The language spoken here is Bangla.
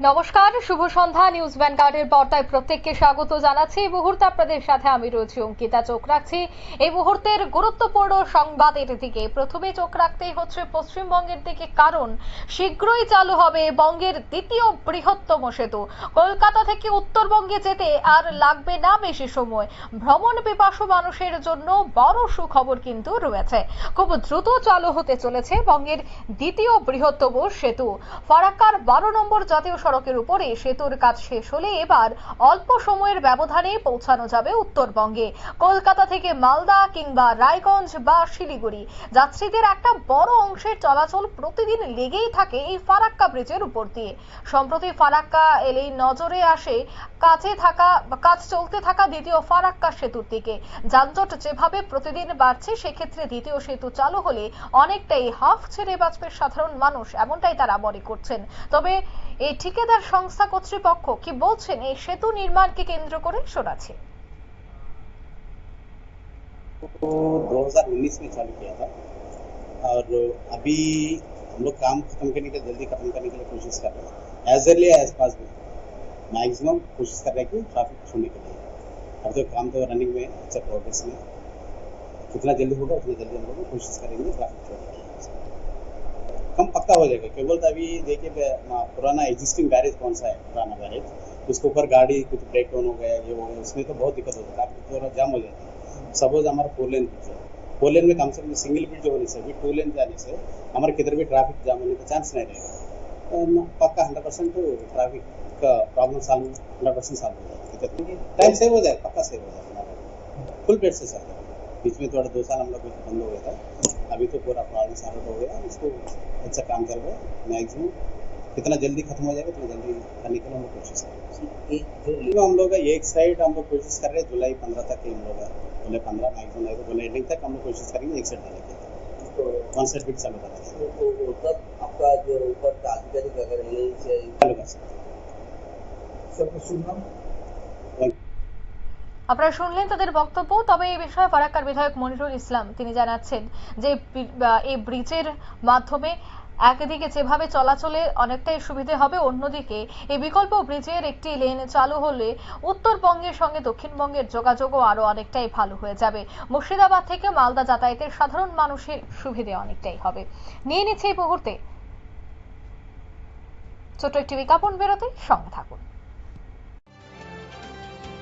নমস্কার, শুভ সন্ধ্যা। নিউজ ভ্যানগার্ডের পর্দায় প্রত্যেককে স্বাগত জানাচ্ছি। এই মুহূর্তে আপনাদের সাথে আমি রয়েছি অঙ্কিতা। চোখ রাখছি। এই মুহূর্তের গুরুত্বপূর্ণ সংবাদের দিকে। প্রথমে চোখ রাখতেই হচ্ছে পশ্চিমবঙ্গের দিকে। কারণ শীঘ্রই চালু হবে বঙ্গের দ্বিতীয় বৃহত্তম সেতু। কলকাতা থেকে উত্তরবঙ্গে যেতে আর লাগবে না বেশি সময়। ভ্রমণ পিপাসু মানুষের জন্য বড় সুখবর কিন্তু রয়েছে। খুব দ্রুত চালু হতে চলেছে বঙ্গের দ্বিতীয় বৃহত্তম সেতু। ফারাক্কার বারো নম্বর জাতীয় সড়কের উপরে সেতুর কাজ শেষ হলে এবার অল্প সময়ের ব্যবধানে পৌঁছানো যাবে উত্তরবঙ্গে। কলকাতা থেকে মালদা কিংবা রায়গঞ্জ বা শিলিগুড়ি যাত্রীদের একটা বড় অংশের চলাচল প্রতিদিন লেগেই থাকে এই ফারাক্কা ব্রিজের উপর দিয়ে। সম্প্রতি ফারাক্কা এলেই নজরে আসে কাছে থাকা, কাজ চলতে থাকা দ্বিতীয় ফারাক্কা সেতুর দিকে। যানজট যেভাবে প্রতিদিন বাড়ছে, সেক্ষেত্রে দ্বিতীয় সেতু চালু হলে অনেকটাই হাফ ছেড়ে বাঁচবে সাধারণ মানুষ, এমনটাই তারা মনে করছেন। তবে এই ঠিকাদার সংস্থা কর্তৃপক্ষ কি বলছেন এই সেতু নির্মাণকে কেন্দ্র করে শোনাচ্ছে को 2019 में चालू किया था और अभी हम लोग काम खत्म करने के जल्दी खत्म करने के लिए कोशिश कर रहे हैं as early as possible maximum कोशिश कर रहे हैं कि ट्रैफिक छूने के लिए अब तो काम तो रनिंग में है अच्छा प्रोग्रेस में है। जितना जल्दी होगा उतना जल्दी हम लोग कोशिश करेंगे ट्रैफिक छोड़ने कम पक्का हो जाएगा। केवल अभी देखिए पुराना एग्जिस्टिंग बैरेज कौन सा है? पुराना बैरेज उसके ऊपर गाड़ी कुछ ब्रेक डाउन हो गया, ये हो गया, उसमें तो बहुत दिक्कत है ट्रैफ़िक थोड़ा जाम हो जाता है। सपोज़ हमारा फोर लेन ब्रिज है। फोर लेन में कम से कम सिंगल ब्रिज होने से भी टू लेन जाने से हमारे किधर भी ट्रैफ़िक जाम होने का चांस नहीं रहेगा। तो पक्का हंड्रेड परसेंट ट्रैफ़िक का problem solve hundred percent solve हो जाएगा। टाइम सेव हो जाएगा, पक्का सेव हो जाएगा फुल पेड से सर बीच में थोड़ा दो साल हम लोग बंद हो गया था। अभी तो पूरा प्रॉब्लम सॉल्व हो गया उसको अच्छा काम कर रहे हैं। मैक्सिमम कितना जल्दी खत्म हो जाएगा उतना जल्दी करने के लिए हम लोग कोशिश करेंगे तो हम लोग एक साइड हम लोग कोशिश कर रहे हैं जुलाई पंद्रह तक हम लोग जुलाई पंद्रह मैक्सिमम नहीं तो जुलाई एंडिंग तक हम लोग कोशिश करेंगे एक साइड डालने की वन साइड भी चालू करेंगे तो- तो तब आपका जो ऊपर का आधिकारिक अगर चालू कर सकते सबको सुनना। আপনারা শুনলেন তাদের বক্তব্য, তবে এই বিষয়ে ফারাক্কার বিধায়ক মনিরুল ইসলাম তিনি জানাচ্ছেন যে এই ব্রিজের মাধ্যমে একদিকে যেভাবে চলাচলে অনেকটাই সুবিধে হবে, অন্যদিকে এই বিকল্প ব্রিজের একটি লেন চালু হলে উত্তরবঙ্গের সঙ্গে দক্ষিণবঙ্গের যোগাযোগও আরও অনেকটাই ভালো হয়ে যাবে। মুর্শিদাবাদ থেকে মালদা যাতায়াতের সাধারণ মানুষের সুবিধে অনেকটাই হবে। নিয়ে নিচ্ছে এই মুহূর্তে। ছোট একটি বিজ্ঞাপন বেরোতে সঙ্গে থাকুন।